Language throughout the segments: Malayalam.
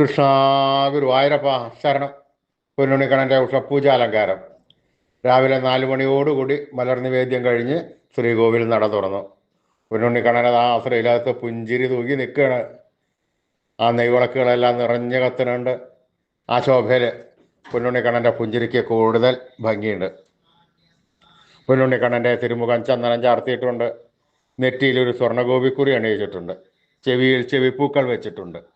കൃഷ്ണ ഗുരുവായൂരപ്പ ശരണം. പൊന്നുണിക്കണന്റെ ഉഷപ്പൂജ അലങ്കാരം. രാവിലെ നാല് മണിയോടുകൂടി മലർ നിവേദ്യം കഴിഞ്ഞ് ശ്രീകോവിൽ നട തുറന്നു. പൊന്നുണ്ണിക്കണ്ണനത് ആ ആശ്രയില്ലാത്ത പുഞ്ചിരി തൂക്കി നിൽക്കുകയാണ്. ആ നെയ്വിളക്കുകളെല്ലാം നിറഞ്ഞ കത്തുന്നുണ്ട്. ആ ശോഭയിൽ പൊന്നുണ്ണിക്കണ്ണന്റെ പുഞ്ചിരിക്ക് കൂടുതൽ ഭംഗിയുണ്ട്. പൊന്നുണ്ണിക്കണ്ണന്റെ തിരുമുഖം ചന്ദനം ചാർത്തിയിട്ടുണ്ട്. നെറ്റിയിൽ ഒരു സ്വർണഗോപിക്കുറി അണിയിച്ചിട്ടുണ്ട്. ചെവിയിൽ ചെവിപ്പൂക്കൾ വെച്ചിട്ടുണ്ട്.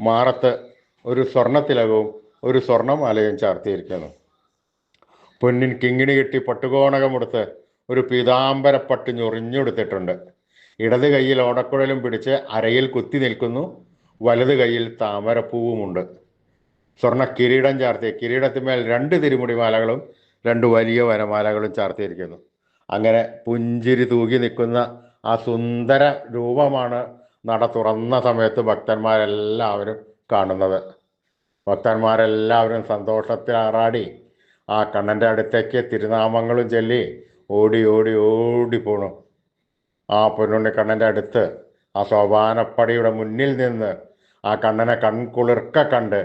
മാറത്ത് ഒരു സ്വർണത്തിലകവും ഒരു സ്വർണമാലയും ചാർത്തിയിരിക്കുന്നു. പൊന്നിൻ കിങ്ങിണി കെട്ടി പട്ടുകോണകമെടുത്ത് ഒരു പീതാംബരപ്പട്ട് ഞൊറിഞ്ഞെടുത്തിട്ടുണ്ട്. ഇടത് കൈയിൽ ഓടക്കുഴലും പിടിച്ച് അരയിൽ കുത്തി നിൽക്കുന്നു. വലത് കൈയിൽ താമരപ്പൂവുമുണ്ട്. സ്വർണ കിരീടം ചാർത്തി കിരീടത്തിന്മേൽ രണ്ട് തിരുമുടിമാലകളും രണ്ട് വലിയ വനമാലകളും ചാർത്തിയിരിക്കുന്നു. അങ്ങനെ പുഞ്ചിരി തൂകി നിൽക്കുന്ന ആ സുന്ദര രൂപമാണ് നട തുറന്ന സമയത്ത് ഭക്തന്മാരെല്ലാവരും കാണുന്നത്. ഭക്തന്മാരെല്ലാവരും സന്തോഷത്തിൽ ആറാടി ആ കണ്ണന്റെ അടുത്തേക്ക് തിരുനാമങ്ങളും ചൊല്ലി ഓടി ഓടി ഓടി പോണു. ആ പൊന്നുണ്ണി കണ്ണന്റെ അടുത്ത് ആ സോപാനപ്പടിയുടെ മുന്നിൽ നിന്ന് ആ കണ്ണനെ കൺകുളിർക്ക കണ്ട്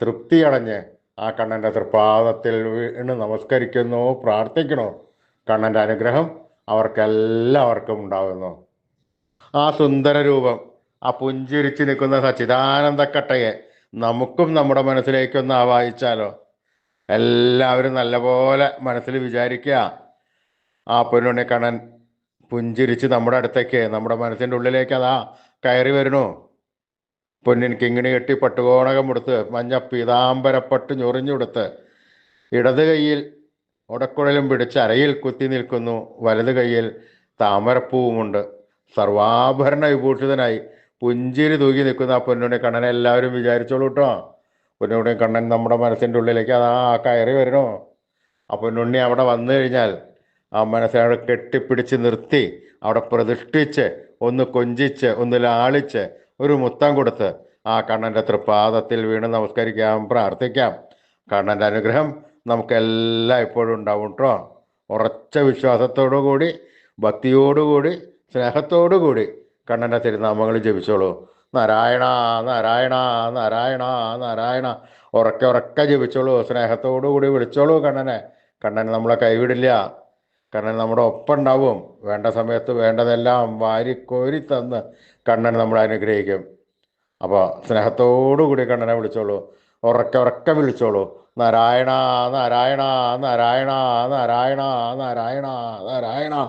തൃപ്തിയടഞ്ഞ് ആ കണ്ണന്റെ തൃപ്പാദത്തിൽ വീണ് നമസ്കരിക്കുന്നു പ്രാർത്ഥിക്കണോ കണ്ണന്റെ അനുഗ്രഹം അവർക്കെല്ലാവർക്കും ഉണ്ടാകുന്നു ആ സുന്ദര രൂപം ആ പുഞ്ചിരിച്ച് നിൽക്കുന്ന സച്ചിദാനന്ദക്കട്ടയെ നമുക്കും നമ്മുടെ മനസ്സിലേക്കൊന്ന് ആവാഹിച്ചാലോ? എല്ലാവരും നല്ലപോലെ മനസ്സിൽ വിചാരിക്കുക ആ പൊന്നുണ്ണി കണ്ണൻ പുഞ്ചിരിച്ച് നമ്മുടെ അടുത്തേക്ക് നമ്മുടെ മനസ്സിന്റെ ഉള്ളിലേക്ക് അതാ കയറി വരണു പൊന്നിൻ കിങ്ങിണി കെട്ടി പട്ടുകോണകം കൊടുത്ത് മഞ്ഞ പീതാംബരപ്പട്ട് ഞൊറിഞ്ഞുകൊടുത്ത് ഇടത് കൈയിൽ ഉടക്കുഴലും പിടിച്ച് അരയിൽ കുത്തി നിൽക്കുന്നു വലത് കൈയിൽ താമരപ്പൂവുമുണ്ട്. സർവാഭരണ വിഭൂഷിതനായി പുഞ്ചിരി തൂക്കി നിൽക്കുന്ന ആ പൊന്നുണ്ണി കണ്ണനെ എല്ലാവരും വിചാരിച്ചോളൂ കേട്ടോ പൊന്നുണ്ണി കണ്ണൻ നമ്മുടെ മനസ്സിന്റെ ഉള്ളിലേക്ക് ആ കയറി വരണോ? ആ പൊന്നുണ്ണി അവിടെ വന്നു കഴിഞ്ഞാൽ ആ മനസ്സിനെ അവിടെ കെട്ടിപ്പിടിച്ച് നിർത്തി അവിടെ പ്രതിഷ്ഠിച്ച് ഒന്ന് കൊഞ്ചിച്ച് ഒന്ന് ലാളിച്ച് ഒരു മുത്തം കൊടുത്ത് ആ കണ്ണന്റെ തൃപ്പാദത്തിൽ വീണ് നമസ്കരിക്കാം പ്രാർത്ഥിക്കാം. കണ്ണന്റെ അനുഗ്രഹം നമുക്കെല്ലാം ഇപ്പോഴും ഉണ്ടാവും കേട്ടോ ഉറച്ച വിശ്വാസത്തോടു കൂടി ഭക്തിയോടുകൂടി സ്നേഹത്തോടു കൂടി കണ്ണന്റെ തിരുനാമങ്ങൾ ജപിച്ചോളൂ. നാരായണ നാരായണ നാരായണ നാരായണ. ഉറക്കെ ഉറക്കെ ജപിച്ചോളൂ. സ്നേഹത്തോടു കൂടി വിളിച്ചോളൂ കണ്ണനെ. കണ്ണൻ നമ്മളെ കൈവിടില്ല. കണ്ണൻ നമ്മുടെ ഒപ്പം ഉണ്ടാവും. വേണ്ട സമയത്ത് വേണ്ടതെല്ലാം വാരിക്കോരി തന്ന് കണ്ണൻ നമ്മളെ അനുഗ്രഹിക്കും. അപ്പോൾ സ്നേഹത്തോടു കൂടി കണ്ണനെ വിളിച്ചോളൂ. ഉറക്കെ ഉറക്കെ വിളിച്ചോളൂ. നാരായണ നാരായണ നാരായണ നാരായണ നാരായണ നാരായണ.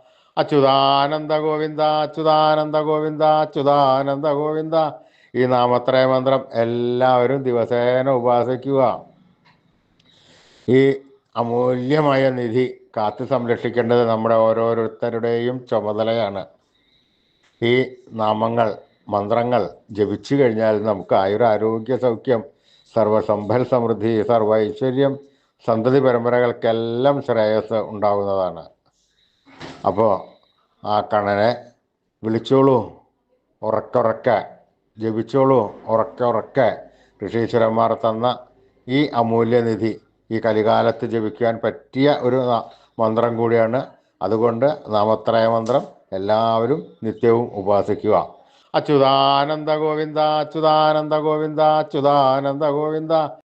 അച്യുതാനന്ദ ഗോവിന്ദ അച്യുതാനന്ദ ഗോവിന്ദ അച്യുതാനന്ദ ഗോവിന്ദ. ഈ നാമത്രയ മന്ത്രം എല്ലാവരും ദിവസേന ഉപാസിക്കുക. ഈ അമൂല്യമായ നിധി കാത്തു സംരക്ഷിക്കേണ്ടത് നമ്മുടെ ഓരോരുത്തരുടെയും ചുമതലയാണ്. ഈ നാമങ്ങൾ മന്ത്രങ്ങൾ ജപിച്ചു കഴിഞ്ഞാൽ നമുക്ക് ആയുരാരോഗ്യ സൗഖ്യം സർവസമ്പൽ സമൃദ്ധി സർവ ഐശ്വര്യം സന്തതി പരമ്പരകൾക്കെല്ലാം ശ്രേയസ് ഉണ്ടാകുന്നതാണ് അപ്പോൾ ആ കണ്ണനെ വിളിച്ചോളൂ. ഉറക്കുറക്കെ. ജപിച്ചോളൂ. ഉറക്കെ ഉറക്കെ ഋഷീശ്വരന്മാർ തന്ന ഈ അമൂല്യനിധി ഈ കലികാലത്ത് ജപിക്കാൻ പറ്റിയ ഒരു മന്ത്രം കൂടിയാണ്. അതുകൊണ്ട് നാമത്രയ മന്ത്രം എല്ലാവരും നിത്യവും ഉപാസിക്കുക. അച്യുതാനന്ദ ഗോവിന്ദ അച്യുതാനന്ദ ഗോവിന്ദ അച്യുതാനന്ദ ഗോവിന്ദ.